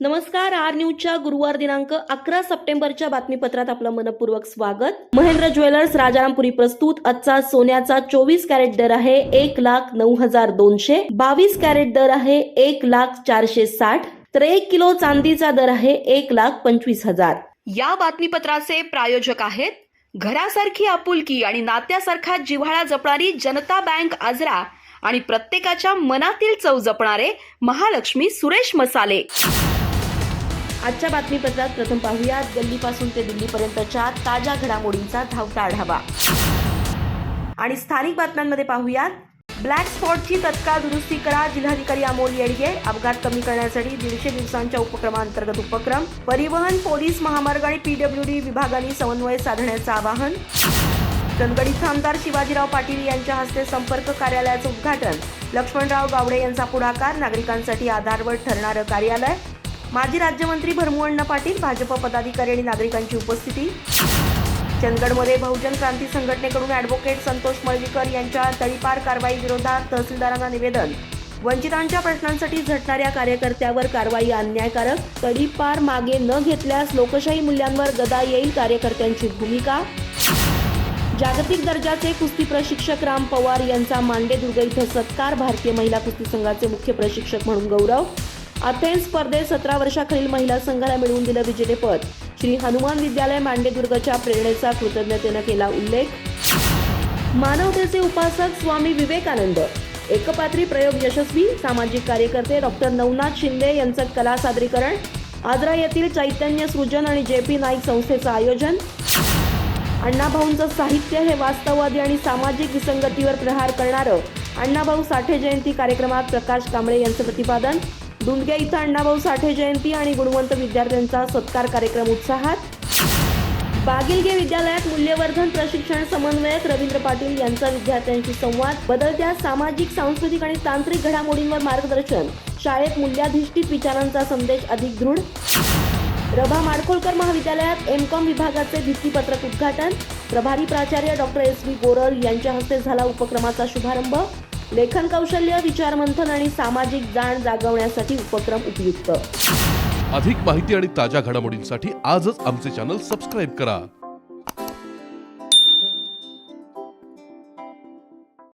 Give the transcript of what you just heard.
नमस्कार आर न्यूजच्या गुरुवार दिनांक अकरा सप्टेंबरच्या बातमीपत्रात आपलं मनपूर्वक स्वागत. महेंद्र ज्वेलर्स राजारामपुरी प्रस्तुत. आजचा सोन्याचा चोवीस कॅरेट दर आहे एक लाख नऊ हजार दोनशे. बावीस कॅरेट दर आहे एक लाख चारशे साठ. तर एक किलो चांदीचा दर आहे एक लाख पंचवीस हजार. या बातमीपत्राचे प्रायोजक आहेत घरासारखी आपुलकी आणि नात्यासारखा जिव्हाळा जपणारी जनता बँक आजरा आणि प्रत्येकाच्या मनातील चव जपणारे महालक्ष्मी सुरेश मसाले. आजच्या बातमीपत्रात प्रथम पाहूयात. गल्लीपासून ते दिल्लीपर्यंतच्या ताज्या घडामोडींचा धावता आढावा. आणि स्थानिक बातम्यांमध्ये पाहूयात. ब्लॅक स्पॉटची तत्काळ दुरुस्ती करा जिल्हाधिकारी अमोल येडगे. अपघात कमी करण्यासाठी दीडशे दिवसांच्या उपक्रमांतर्गत उपक्रम. परिवहन पोलीस महामार्ग आणि पीडब्ल्यूडी विभागांनी समन्वय साधण्याचं आवाहन. चंदगड इथं आमदार शिवाजीराव पाटील यांच्या हस्ते संपर्क कार्यालयाचं उद्घाटन. लक्ष्मणराव गावडे यांचा पुढाकार. नागरिकांसाठी आधारवर ठरणारं कार्यालय. माजी राज्यमंत्री भरमुअण्णा पाटील भाजप पदाधिकारी आणि नागरिकांची उपस्थिती. चंदगडमध्ये बहुजन क्रांती संघटनेकडून ॲडव्होकेट संतोष मळवीकर यांच्या तळीपार कारवाई विरोधात तहसीलदारांना निवेदन. वंचितांच्या प्रश्नांसाठी झटणाऱ्या कार्यकर्त्यावर कारवाई अन्यायकारक तडीपार मागे न घेतल्यास लोकशाही मूल्यांवर गदा येईल कार्यकर्त्यांची भूमिका. जागतिक दर्जाचे कुस्ती प्रशिक्षक राम पवार यांचा मांडेदुर्ग इथं सत्कार भारतीय महिला कुस्ती संघाचे मुख्य प्रशिक्षक म्हणून गौरव. अथेन्स स्पर्धेत सतरा वर्षाखालील महिला संघाला मिळवून दिलं विजेतेपद श्री हनुमान विद्यालय मांडेदुर्गच्या प्रेरणेचा कृतज्ञतेनं केला उल्लेख. मानवतेचे उपासक स्वामी विवेकानंद. एकपात्री प्रयोग यशस्वी सामाजिक कार्यकर्ते डॉक्टर नवनाथ शिंदे यांचं कला सादरीकरण. आजरा येथील चैतन्य सृजन आणि जे पी नाईक संस्थेचं आयोजन. अण्णाभाऊंचं साहित्य हे वास्तववादी आणि सामाजिक विसंगतीवर प्रहार करणारं अण्णाभाऊ साठे जयंती कार्यक्रमात प्रकाश कांबळे यांचं प्रतिपादन. डुंडगे इथं अण्णाभाऊ साठे जयंती आणि गुणवंत विद्यार्थ्यांचा सत्कार कार्यक्रम उत्साहात. बागिलगे विद्यालयात मूल्यवर्धन प्रशिक्षण समन्वयक रवींद्र पाटील यांचा विद्यार्थ्यांशी संवाद. बदलत्या सामाजिक सांस्कृतिक आणि तांत्रिक घडामोडींवर मार्गदर्शन. शाळेत मूल्याधिष्ठित विचारांचा संदेश अधिक दृढ. रभा माडखोलकर महाविद्यालयात एम कॉम विभागाचे भित्तीपत्रक उद्घाटन. प्रभारी प्राचार्य डॉक्टर एस व्ही गोरल यांच्या हस्ते झाला उपक्रमाचा शुभारंभ. लेखन कौशल्य विचारमंथन आणि सामाजिक जाण जागवण्यासाठी उपक्रम उपयुक्त. अधिक माहिती आणि ताज्या घडामोडींसाठी आजच आमचे चॅनल सबस्क्राईब करा.